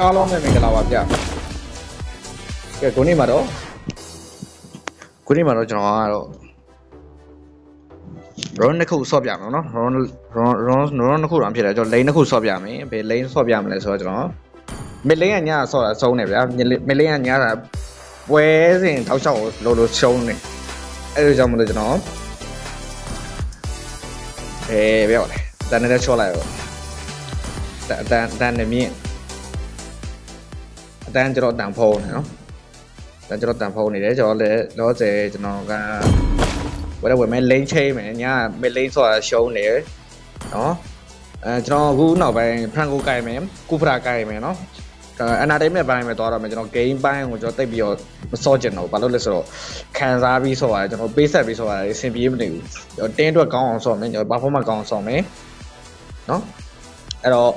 အားလုံးပဲမင်္ဂလာပါဗျကဲကိုနေ့မှာတော့ကိုနေ့မှာတော့ကျွန်တော်ကတော့ run တစ်ခုဆော့ပြမယ်နော် run run run run တစ်ခုတော့ဖြစ်တယ်ကျွန်တော် lane တစ်ခုဆော့ပြမယ်ဘယ် lane ဆော့ပြမလဲဆိုတော့ကျွန်တော် mid lane ကညဆော့တာဆုံးတယ်ဗျာ mid lane ကညတာပွဲစဉ်တောက်လျှောက်လို့လို့ရှုံးနေအဲ့ဒါကြောင့်မလို့ကျွန်တော်အဲပြောတယ်တန်နေတဲ့ချော့လိုက်ရောတန်တန်တန်နေမြင့်အ တန်းကျွန်တော်တန်ဖုံးနေနော်တန်ကျွန်တော်တန်ဖုံးနေတယ်ကျွန်တော်လည်းလောဆယ်ကျွန်တော်ကဝယ်တော့ဝယ်မယ် lane chain မယ်ညာ mid lane ဆိုတာရှုံးနေနော်အဲကျွန်တော်အခုနောက်ပိုင်း franco ကိုင်မယ်ကုဖရာကိုင်မယ်နော်အနာတိတ်မဲ့ပိုင်းပဲသွားတော့မယ်ကျွန်တော် game ပိုင်းကိုကျွန်တော်တိတ်ပြီးတော့မစော့ကျင်တော့ဘာလို့လဲဆိုတော့ခံစားပြီးဆော့ရတယ်ကျွန်တော်ပေးဆက်ပြီးဆော့ရတယ်အဆင်ပြေမနေဘူးကျွန်တော်တင်းအတွက်ကောင်းအောင်ဆော့မယ်ကျွန်တော် performance ကောင်းအောင်ဆော့မယ်နော်အဲ့တော့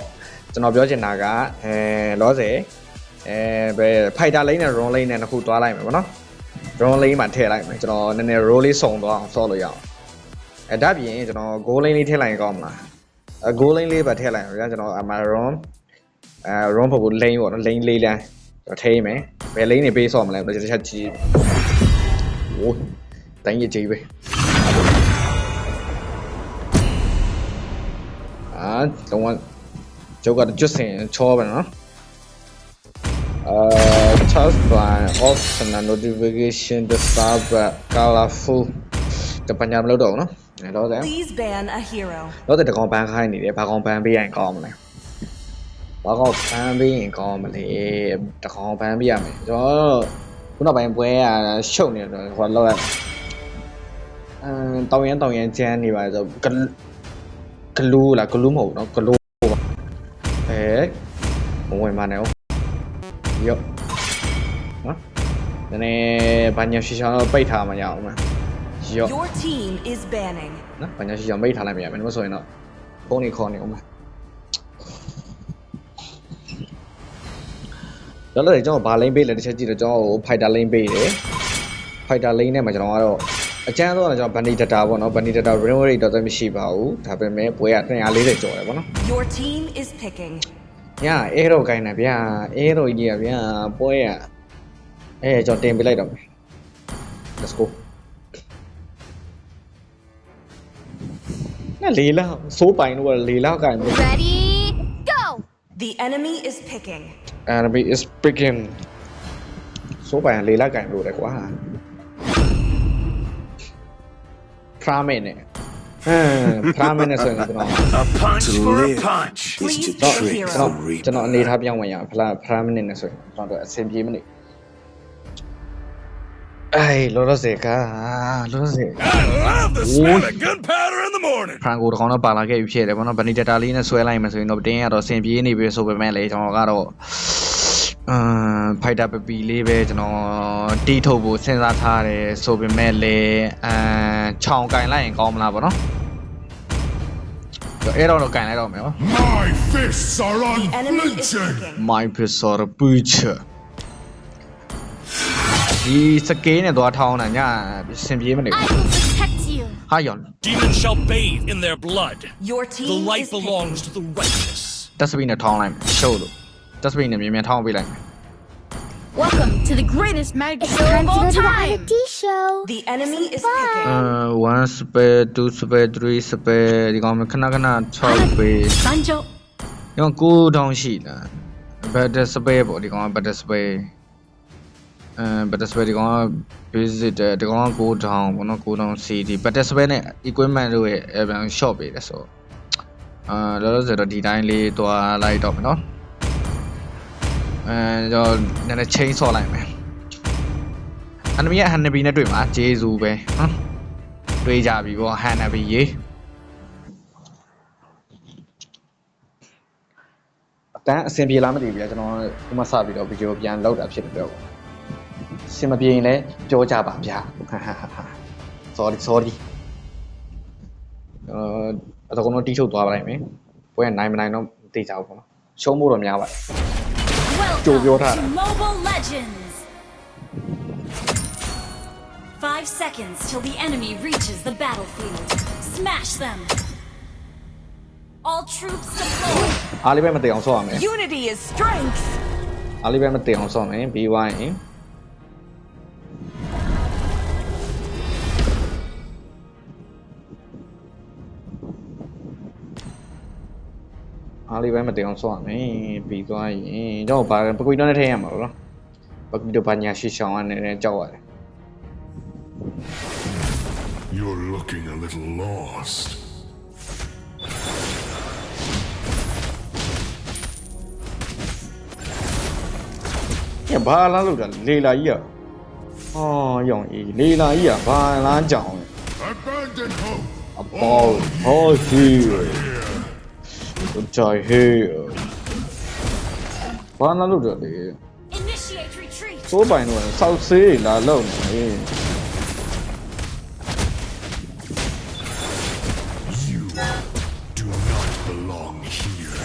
ကျွန်တော်ပြောချင်တာကအဲလောဆယ် အဲဘယ် fighter lane နဲ့ run lane နဲ့နှစ်ခုတွားလိုက်မယ်ဗောနော် run lane မှာထည့်လိုက်မယ်ကျွန်တော်နည်းနည်း roll လေးစုံသွားအောင်ဆော့လို့ရအောင်အဲဒါပြင်ကျွန်တော် goal lane လေးထည့်လိုက်ရင်ကောင်းမလားအဲ goal lane လေးပဲထည့်လိုက်မယ်ဗျာကျွန်တော်အမ run အဲ run ဖို့ lane ပေါ့နော် lane လေးလမ်းကျွန်တော်ထည့်မယ်ဘယ် lane နေပေးဆော့မလဲကျွန်တော်တစ်ချက်ကြည့်โอ้တိုင်းရကြီးပဲအာတော့ကျောက်ကကျွတ်စင်ချောပဲနော် uh, Taskline Optional Notification Desktop Colorful တပညာမလုပ်တော့ဘူးနော်အဲ့တော့ဒါ Please ban a hero တော့တကောင်ပန်းခိုင်းနေတယ်ဘာကောင်ပန်းပေးရင်ကောင်းမလဲဘာကောင်ပန်းပေးရင်ကောင်းမလဲတကောင်ပန်းပေးရမယ်ကျွန်တော်ခုနောက်ပိုင်းပွဲကရှုပ်နေတော့ဟိုလောက်ရအမ်တောင်ရန်တောင်ရန်ကျန်းနေပါတယ်ဆိုဂလူးလားဂလူးမဟုတ်ဘူးနော်ဂလူးပါအဲဝင်ပါနဲ့ ရော့နော်နည်းနည်းဘာညာရှိချောင်းတော့ပိတ်ထားမှရအောင်မရော့ Your team is banning. နော်ဘာညာရှိချောင်းပိတ်ထားလိုက်မရမယ်မဆိုရင်တော့ဖုန်းနေခေါ်နေအောင်မတော့လည်းကျွန်တော်ဘာလိမ့်ပေးလဲတစ်ချက်ကြည့်တော့ကျွန်တော်ဟို fighter lane ပေးတယ် fighter lane နဲ့မှာကျွန်တော်ကတော့အကျန်းတော့ကျွန်တော် bunny data ပေါ့နော် bunny data win rate တော့မရှိပါဘူးဒါပေမဲ့ပွဲက240ကျော်တယ်ပေါ့နော် Your team is picking. ညအဲတော့ခိုင်းတာဗျာအဲတော့ကြီးอ่ะဗျာပွဲอ่ะအဲကျွန်တော်တင်ပေးလိုက်တော့မယ် let's go နဲ့လေးလောက်စိုးပိုင်လို့ကလေးလောက်ခိုင်းပြီ Ready, go! The enemy is picking. enemy is picking စိုးပိုင်ကလေးလောက်ခိုင်းလို့တယ်ကွာဖရာမင်းနဲ့ဟမ် ဖရာမင်းနဲ့ဆိုရင်ကျွန်တော် A punch To for a live punch. is Please to pick a drink hero. ကျွန်တော် from reap. ကျွန်တော်အနေထားပြောင်းဝင်ရအောင်ဖလားဖရာမင်းနဲ့ဆိုရင်ကျွန်တော်တို့အဆင်ပြေမနေအေးလောလောဆယ်ကလောလောဆယ် I love the smell of gunpowder in the morning. ဖရန်ကိုတကောင်တော့ပါလာခဲ့ပြီဖြစ်တယ်ဗောနော်ဗနီတတာလေးနဲ့ဆွဲလိုက်မှဆိုရင်တော့တင်းကတော့ဆင်ပြေးနေပြီဆိုပေမဲ့လေကျွန်တော်ကတော့အမ်ဖိုက်တာပပီလေးပဲကျွန်တော်တီးထုတ်ဖို့စဉ်းစားထားတယ်ဆိုပေမဲ့လေအမ်ခြောင်ကင်လိုက်ရင်ကောင်းမလားဗောနော် အဲ့တော့တော့ကင်လိုက်တော့မယ်ဗော My fists are The enemy is unflinching. picking. my professor butcher ဒီစကေးနဲ့သွားထောင်းတာညဆင်ပြေးမနေ I ဘူး will protect you. ဟာယော Demons shall bathe in their blood. Your The team light is picking. belongs to the righteous. တက်စပီနဲ့ထောင်းလိုက်မယ်ရှုပ်လို့တက်စပီနဲ့မြင်မြင်ထောင်းပေးလိုက်မယ် Welcome to the greatest magic show of all time. show. The enemy is အဲ picking. 1 spare 2 spare 3 spare ဒီကောင်ခဏခဏ6 spare Sanjo. ဒီကောင်9တောင်းရှိလား better spare ပေါ့ဒီကောင်က better spare အဲ better spare ဒီကောင်က visit ဒီကောင်က9တောင်းပေါ့နော်9တောင်း CD better spare နဲ့ equipment တို့ရဲ့အဲဘန် shop ပေးတယ်ဆိုအာလောလောဆယ်တော့ဒီတိုင်းလေးတွားလိုက်တော့မယ်နော် အဲတော့နည်းနည်း chain ဆော့လိုက်မယ် enemy က Hanabi နဲ့တွေ့မှာဂျေဇူပဲဟမ်တွေ့ကြပြီပေါ့ Hanabi ရေအတန်းအဆင်ပြေလားမသိဘူးဗျာကျွန်တော်ဒီမှာစပြီးတော့ဗီဒီယိုပြန်လောက်တာဖြစ်တဲ့တော့အဆင်မပြေရင်လည်းပြောကြပါဗျာဟာဟာဟာ sorry sorry အာအတကောင်တော့တီးချုပ်သွားပါလိုက်မယ်ပွဲကနိုင်မနိုင်တော့မသိကြဘူးပေါ့နော်ရှုံးဖို့တော့များပါတယ် Welcome your hand. to Mobile Legends. Five seconds till the enemy reaches the battlefield. Smash them! All troops deployed! အားလေးပဲမသိအောင်ဆော့ရမယ် Unity is strength. အားလေးပဲမတင်အောင်ဆော့မယ်ပြီးသွားရင် အားလေးပဲမတင်အောင်ဆော့ရမယ်ပြီးသွားရင်တော့ဘာပကွေတော့နဲ့ထည့်ရမှာလို့နော်ပကွေတော့ဘာညာရှိရှောင်းရနေကြောက်ရတယ် You're looking a little lost. ညဘာလားလို့တာလေလာကြီးอ่ะဟောရောင်အေးလေလာကြီးอ่ะဘာလားကြောင် Abandon hope. အပေါ် ဟောရှိတို့ချာဟေးဘာလားလို့တာလေ Initiate retreat. စိုးပိုင်တော့စောက်ဆေးလာလောက်နေ You do not belong here.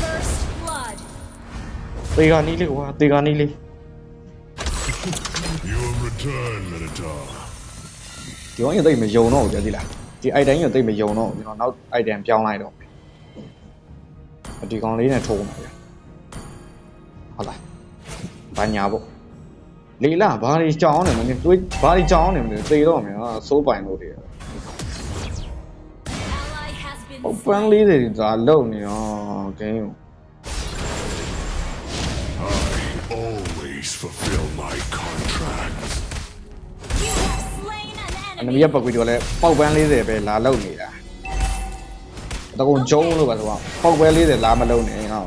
First blood. တေကနီးလေးကွာတေကနီးလေး Your return, Minotaur. ဒီကောင်ရင်သိပ်မယုံတော့ဘူးကြသိလားဒီ item ရင်သိပ်မယုံတော့ဘူးကျွန်တော်နောက် item ပြောင်းလိုက်တော့ဒီကောင်လေးနဲ့ထိုးမှာဗျဟုတ်လားဘာညာပေါ့လေလာဘာတွေကြောင်းနေမလဲတွေးဘာတွေကြောင်းနေမလဲသေတော့မယ်ဟာစိုးပိုင်လို့တွေ Ally has been ဟိုပန်းလေးတွေဒါလုံနေရောဂိမ်းကို Always fulfill my contract. န enemy. မီရပကွေတော့လဲပေါက်ပန်း40ပဲလာလုံနေတာတကုံကျုံးလို့ပါဆိုတော့ပေါက်ပန်း40လာမလုံနေဟော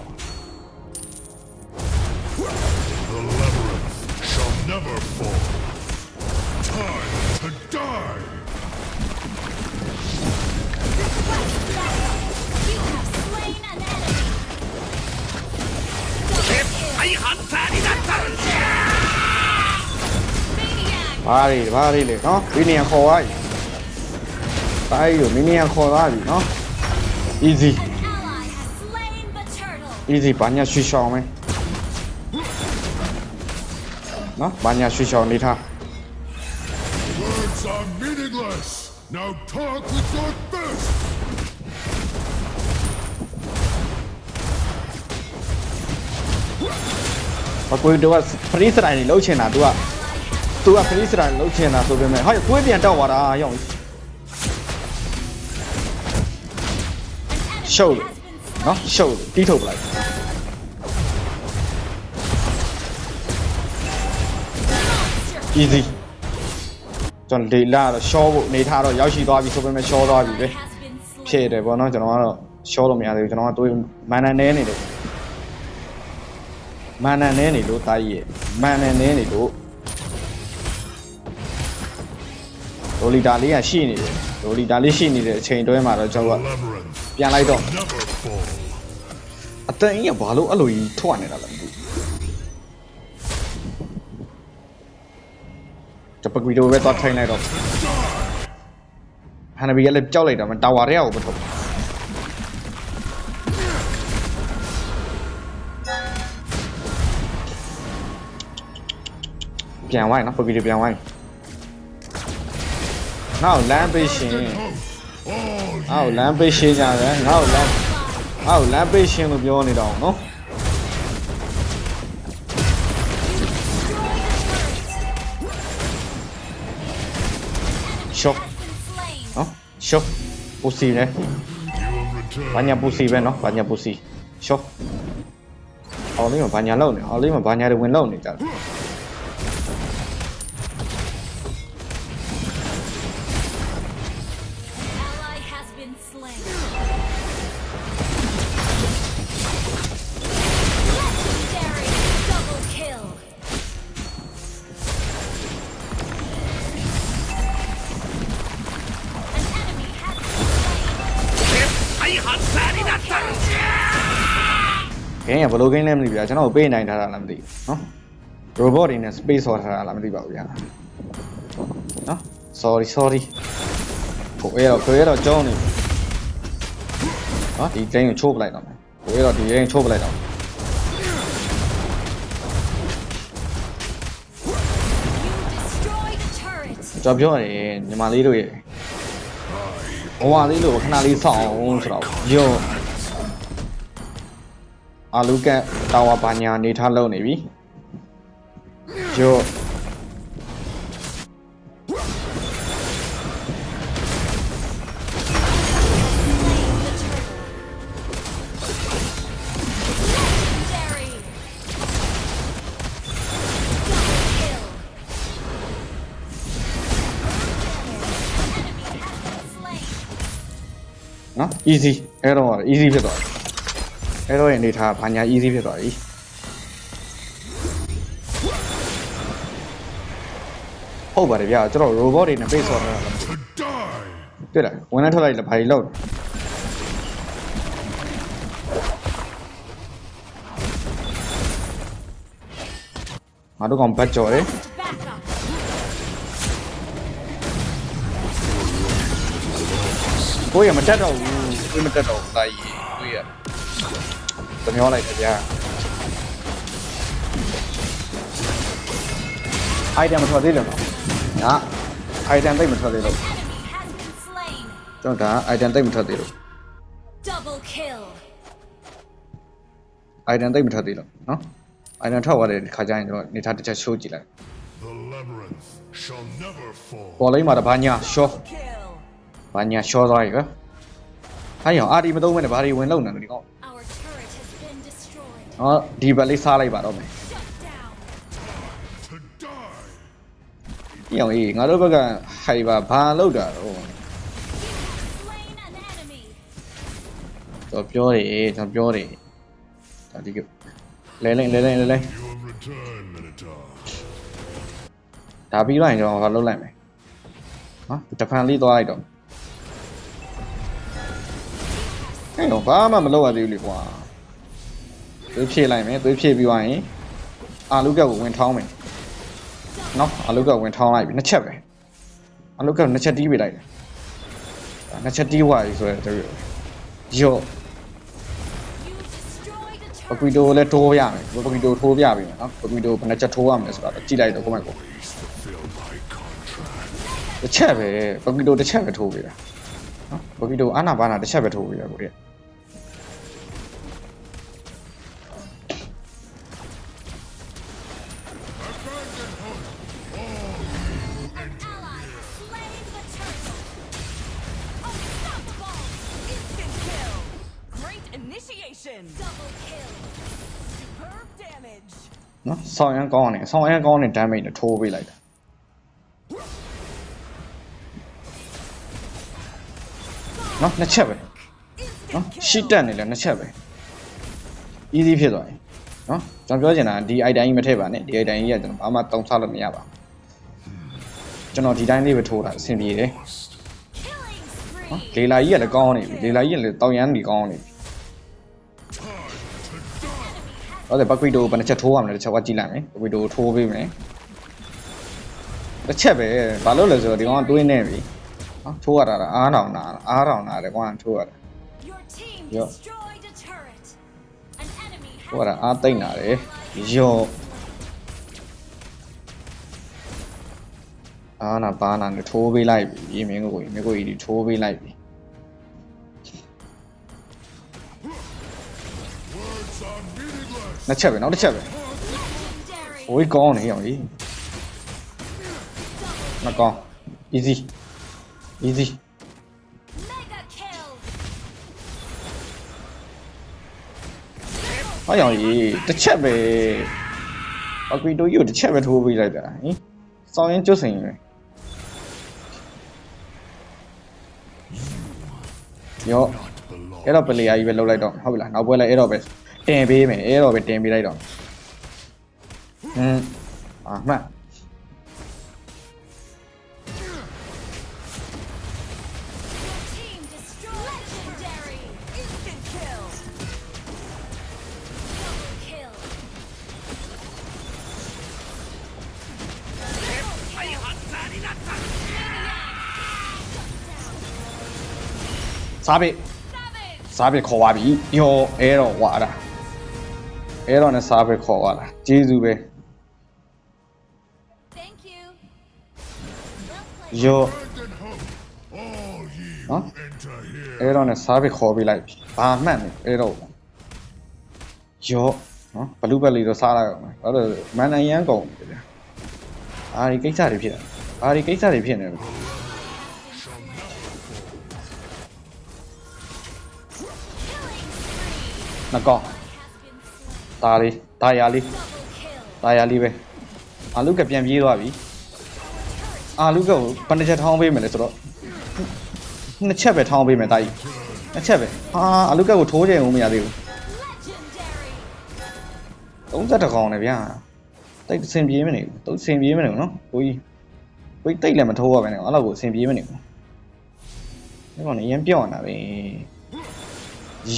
Maniac. ဘာတွေဘာတွေလေနော်မီနီယံခေါ်သွားပြီတိုင်းကိုမီနီယံခေါ်သွားပြီနော် easy An ally has slain the turtle. easy ဘာညာရွှေရှောင်းမယ်နော်ဘာညာရွှေရှောင်းနေထား Words are meaningless. Now talk with your fist. ဘကွေတော့ဖရီစတိုင်းနေလှုပ်ချင်တာ तू က तू ကဖရီစတိုင်းလှုပ်ချင်တာဆိုပေမဲ့ဟာကိုယ်ပြန်တောက်သွားတာရောင်းရှုပ်လို့နော်ရှုပ်လို့တီးထုတ်ပလိုက် easy ကျွန်တော်လေလာတော့ရှော့ဖို့နေထားတော့ရောက်ရှိသွားပြီဆိုပေမဲ့ရှော့သွားပြီပဲ Has been slain. ဖြစ်တယ်ပေါ့နော်ကျွန်တော်ကတော့ရှော့လို့မရသေးဘူးကျွန်တော်ကတွေးမန်နန်နဲနေလို့မန်နန်နဲနေလို့တားကြီးရဲ့မန်နန်နဲနေလို့ ဒိုလီတာလေးကရှိနေတယ်ဒိုလီတာလေးရှိနေတဲ့အချိန်တွဲမှာတော့ကျွန် The တော်က labyrinth ပြန်လိုက်တော့ never fall. အတန်ကြီးကဘာလို့အဲ့လိုကြီးထွက်နေတာလဲမသိဘူးတပကွီတော့ပဲသွားထိုင်လိုက်တော့ဟန်နဘီကလည်းကြောက်လိုက်တာမတာဝါရဲအောင်မထုတ်ပြန်ဝိုင်းနော်ပကွီတွေပြန်ဝိုင်း နောက်လမ်းပေးရှင် All အောက်လမ်းပေးရှင်းကြတယ်ငါ့ကိုလမ်းအောက်လမ်းပေးရှင်းလို့ပြောနေတော့နော်ရှော့ Slain. နော်ရှော့ပူစီလေ you will return. ဘာညာပူစီပဲနော်ဘာညာပူစီရှော့အော်လေးမဘာညာလောက်နေအော်လေးမဘာညာတွေဝင်လောက်နေကြတယ် ဂိမ်းကဘယ်လိုဂိမ်းလဲမသိဘူးဗျာကျွန်တော်ပေးနိုင်ထားတာလည်းမသိဘူးနော် robot တွေနဲ့ space ဆော်ထားတာလည်းမသိပါဘူးဗျာနော် sorry sorry ကိုအဲ့တော့ကိုအဲ့တော့ကြောင်းနေပြီ နော်ဒီ game ကိုချိုးပလိုက်တော့မယ်ကိုအဲ့တော့ဒီ game ချိုးပလိုက်တော့မယ် You destroyed a turret. ကျွန်တော်ပြောရတယ်ညီမလေးတို့ရဲ့ဘဝလေးလို့ခဏလေးစောင့်အောင်ဆိုတော့ယောအာလူကတာဝါဘာညာနေထားလုံနေပြီယော နော် easy အဲ့တော့ easy ဖြစ်သွားတယ်အဲ့တော့ရဲ့အနေထားဘာညာ easy ဖြစ်သွားပြီဟုတ်ပါတယ်ဗျာကျွန်တော် robot တွေနဲ့ base ဆော့တာ To die! တွေ့လားဝင်လိုက်ထွက်လိုက်လည်းဘာကြီးလောက်ငါတို့ကောင်ဘတ်ကြော်တယ် ကိုရမတက်တော့ဘူးကိုမတက်တော့ဘူးတာကြီးကိုရတမျောလိုက်တယ်ဗျာ item မထွက်သေးလို့နော်ညာ item သိပ်မထွက်သေးလို့ Enemy has been slain. ကျွန်တော်ဒါ item သိပ်မထွက်သေးလို့ Double kill. item သိပ်မထွက်သေးလို့နော် item ထွက်သွားတဲ့ခါကျရင်ကျွန်တော်နေထားတစ်ချက် show ကြည့်လိုက် The labyrinth shall never fall. ပေါ်လိမ့်မှာတဘာညာ show Kill. ဘာညာ show သွားပြီကွာဟာရောအာဒီမသုံးမဲ့ဘာတွေဝင်လုံနေတယ်ဒီကောင် Our turret has been destroyed. ဟောဒီဘက်လေးစားလိုက်ပါတော့မယ် Shut down. To die! ပြအောင်အေးငါတို့ဘက်ကဟိုင်ပါဘာလောက်တာတော့ Slain an enemy. တော့ပြောတယ်ကျွန်တော်ပြောတယ်ဒါဒီကလဲလဲလဲလဲလဲလဲ You have returned, Minotaur. ဒါပြီးတော့ရင်ကျွန်တော်ဘာလုပ်လိုက်မယ်နော်တဖန်လေးသွားလိုက်တော့ အဲ့တော့ဘာမှမလုပ်ရသေးဘူးလေကွာသွေးဖြည့်လိုက်မယ်သွေးဖြည့်ပြီးသွားရင်အာလူကက်ကိုဝင်ထောင်းမယ်နော်အာလူကက်ဝင်ထောင်းလိုက်ပြီနှစ်ချက်ပဲအာလူကက်ကိုနှစ်ချက်တီးပေးလိုက်တယ်ဒါနှစ်ချက်တီးသွားပြီဆိုတော့တည်းရော့ You destroyed a ပ turret. ကွီတိုလည်းထိုးရမယ်ပကွီတိုထိုးပြပြီမယ်နော်ပကွီတိုဘယ်နှချက်ထိုးရမလဲဆိုတော့ကြည့်လိုက်တော့ကိုမကို Please fulfill my contract. တစ်ချက်ပဲပကွီတိုတစ်ချက်ပဲထိုးပေးတာနော်ပကွီတိုအာနာဘာနာတစ်ချက်ပဲထိုးပေးတာကိုရဲ့ နော်ဆောင်းရမ်းကောင်းတယ်ဆောင်းရမ်းကောင်းတဲ့ damage နဲ့ထိုးပေးလိုက်တာနော်နှစ်ချက်ပဲနော်ရှစ်တက်နေလဲနှစ်ချက်ပဲ easy ဖြစ်သွားပြီနော်ကျွန်တော်ပြောချင်တာဒီ item ကြီးမထည့်ပါနဲ့ဒီ item ကြီးကကျွန်တော်ဘာမှတောင်းစားလို့မရပါဘူးကျွန်တော်ဒီတိုင်းလေးပဲထိုးတာအဆင်ပြေတယ် Killing spree. နော်လေလာကြီးကလည်းကောင်းနေပြီလေလာကြီးကလည်းတောင်ရမ်းနေကောင်းနေပြီ ဟုတ်တယ်ဘကွီတိုဘယ်နှချက်ထိုးရမလဲတစ်ချက်ကကြည့်လိုက်မယ်ဘကွီတိုထိုးပေးမယ်တစ်ချက်ပဲဘာလို့လဲဆိုတော့ဒီကောင်ကတွေးနေပြီနော်ထိုးရတာကအားတောင်နာအားတောင်နာတယ်ကွာထိုးရတာ Your team Yo. destroyed a turret. An enemy ထိုးရ has တာအားသိမ့်နာတယ်ယောအားနာပါနာနဲ့ထိုးပေးလိုက်ပြီမင်းကိုမင်းကိုကြီးထိုးပေးလိုက်ပြီ နှစ်ချက်ပဲနောက်တစ်ချက်ပဲ legendary. ဝေးကောင်းနေရောင်ကြီးမကောင်း easy easy Mega kill. ဟောရောင်ကြီးတစ်ချက်ပဲအကွီတိုကြီးကိုတစ်ချက်ပဲထိုးပေးလိုက်တာဟင်စောင်းရင်ကျွတ်စိန်ပဲယော Belong. အဲ့တော့ပလေယာကြီးပဲလှုပ်လိုက်တော့ဟုတ်ပြီလားနောက်ပွဲလိုက်အဲ့တော့ပဲ တင်ပေးမယ်အဲ့တော့ပဲတင်ပေးလိုက်တော့ဟင်းအာမှတ် Team destroyed. Legendary. Instant kill. Double kill. စားပိ Savage. စားပိခေါ်သွားပြီယောအဲ့တော့ဝါတာ အဲ့တော့နဲ့စားပိခေါ်သွားတာကျေးဇူးပဲ Thank you. Well played. ယော Abandon hope, all ye နော် Enter here. အဲ့တော့နဲ့စားပစ်ခေါ်ပေးလိုက်ပြီဘာမှတ်နေအဲ့တော့ရော့နော်ဘလူးဘက်လေးတော့စားလိုက်အောင်မယ်အဲ့တော့မန်နန်ရန်ကုန်ပြီဗျာအာဒီကိစ္စတွေဖြစ်တာအာဒီကိစ္စတွေဖြစ်နေတယ်နကောต ဒါလေးဒါရလေးဒါရလေးပဲအာလူကပြန်ပြေးသွားပြီအာလူကကိုဘယ်နှချက်ထောင်းပေးမယ်လဲဆိုတော့နှစ်ချက်ပဲထောင်းပေးမယ်တာကြီးနှစ်ချက်ပဲအာအာလူကကိုထိုးကြင်ဦးမရသေးဘူး30ကောင်နဲ့ဗျာတိတ်ဆင်ပြေးမနေဘူးတိတ်ဆင်ပြေးမနေဘူးနော်ကိုကြီးကိုကြီးတိတ်လည်းမထိုးရပဲနဲ့အဲ့လောက်ကိုဆင်ပြေးမနေဘူးဒီကောင်နေရမ်းပြောင်းလာတာပဲ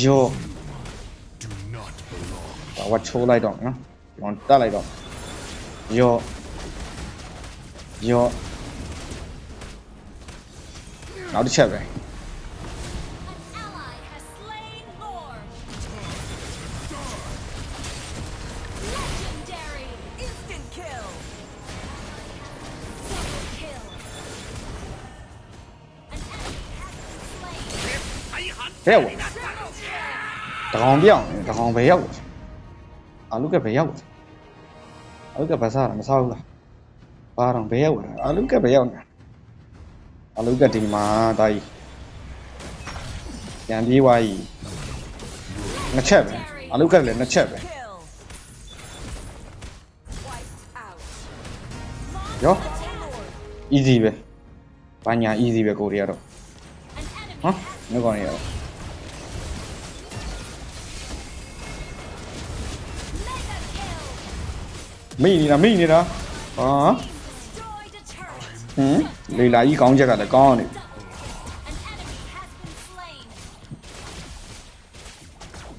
ယော့ belong. ဒါဝတ်ချိုးလိုက်တော့မယ်နော်ဒီကောင်တက်လိုက်တော့ယောယောနောက်တစ်ချက်ပဲ An ally has slain Lord. Legendary. Instant kill. Double kill. An enemy has been slain. ဘယ်ရောက်တကောင်ပြောင်းနေတကောင်ဘယ်ရောက် အာလူကဘယ်ရောက်အာလူကဘာစားမစားဘူးလားဘာတော့ဘယ်ရောက်လဲအာလူကဘယ်ရောက်နေအာလူကဒီမှာတာကြီးပြန်ပြေးသွားကြီးနှစ်ချက်ပဲအာလူကလည်းနှစ်ချက်ပဲ Kill. Wiped out. ရော Lord. easy ပဲဘာညာ easy ပဲကိုရီးယားတော့ An enemy ဟမ်ငါကောင်ရတော့ မိနေတာမိနေတာဟာ Destroyed a turret. ဟမ်လေလာကြီးကောင်းချက်ကလည်းကောင်းနေ Double. An enemy has been slain.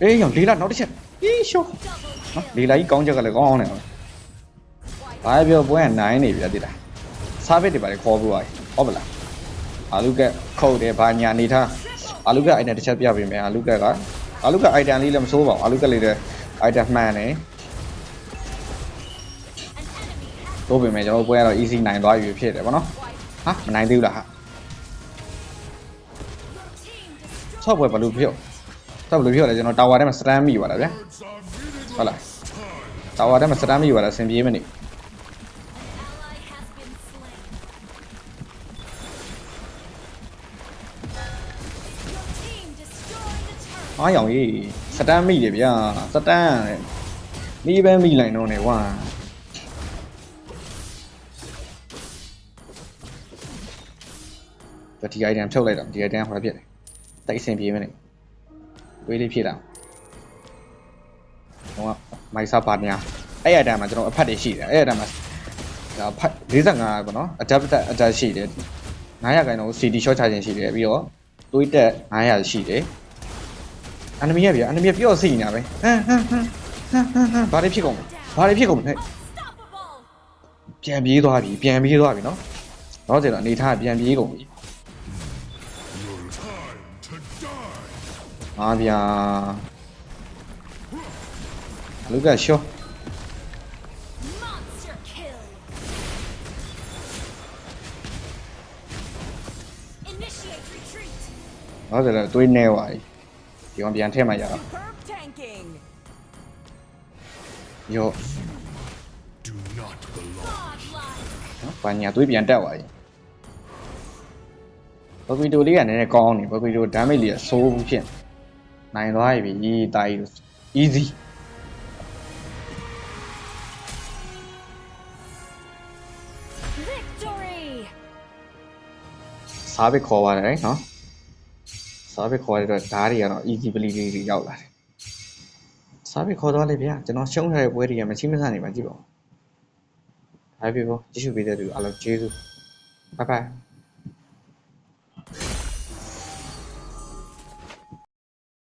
အေးရောလေလာနောက်တစ်ချက်အေးရှော့ Double နော် kill. လေလာကြီးကောင်းချက်ကလည်းကောင်းနေတယ်ဘာပြောပွဲကနိုင်နေပြီလားတိလားစားပစ်တွေပါလေခေါ်ပြီးသွားပြီဟုတ်ပလားအာလူကခုတ်တယ်ဘာညာနေထားအာလူကအိုင်တန်တစ်ချက်ပြပေးမယ်အာလူကကအာလူကအိုင်တန်လေးလည်းမစိုးပါဘူးအာလူကလေးလည်းအိုင်တန်မှန်တယ် တို့ပြင်မယ်ကျွန်တော်တို့ပွဲကတော့ easy နိုင်သွားပြီဖြစ်တယ်ဗောနော်ဟာမနိုင်သေးဘူးလားဟာ team destroyed. ဆော့ပွဲဘယ်လိုဖြစ်ဆော့ဘယ်လိုဖြစ်လဲကျွန်တော်တာဝါထဲမှာစတန်မိပါလားဗျာ Words are meaningless. ဟုတ်လားတာဝါထဲမှာစတန်မိပါလားအဆင်ပြေမနေ An ally has been slain. Your team destroyed a turret. အားရောင်ကြီးစတန်မိတယ်ဗျာစတန်မိပဲမိလိုက်တော့နေဝါ ဒီ item ဖြုတ်လိုက်တော့ဒီ item ဟောဖြစ်တယ်တိတ်အဆင်ပြေမနေတွေးလေးဖြစ်တာဟိုကမိုက်စာပါညာအဲ့ item မှာကျွန်တော်အဖတ်တွေရှိတယ်အဲ့ item မှာဒါဖတ်45ပေါ့နော် adapter adapter ရှိတယ်900ခိုင်တော့ CD short charging ရှိတယ်ပြီးတော့တွေးတက်900ရှိတယ် enemy ရဗျာ enemy ကပြော့စိနေတာပဲဟမ်ဟမ်ဟမ်ဟမ်ဟမ်ဟမ်ဘာတွေဖြစ်ကုန်လဲဘာတွေဖြစ်ကုန်လဲ Unstoppable. ပြန်ပြေးသွားပြီပြန်ပြေးသွားပြီနော်တော့ကျတော့အနေထားကပြန်ပြေးကုန်ပြီ ဟာဗျာလူကရှော့ Monster kill. Initiate retreat. တော့ကျတော့တွေးနေသွားပြီဒီကောင်ပြန်ထည့်မှရတော့ Superb tanking. ရော့ Do not belong. Godlike. နော်ဘာညာတွေးပြန်တက်သွားပြီဘကွီတိုလေးကနည်းနည်းကောင်းနေဘကွီတို damage လေးကဆိုးဘူးဖြစ်နို င်သွားပြီတာကြီး easy Victory. စားပစ်ခေါ်ပါတယ်နော်စားပစ်ခေါ်ရတော့ဓာတ်တွေကတော့ easy play လေးတွေရောက်လာတယ်စားပစ်ခေါ်သွားလေဗျာကျွန်တော်ရှုံးထားတဲ့ပွဲတွေကမချိမဆန်နေမှာကြည့်ပါဦးဒါဖြစ်ဖို့ကြည့်ရှုပေးတဲ့သူအားလုံးကျေးဇူးဘိုင်ဘိုင်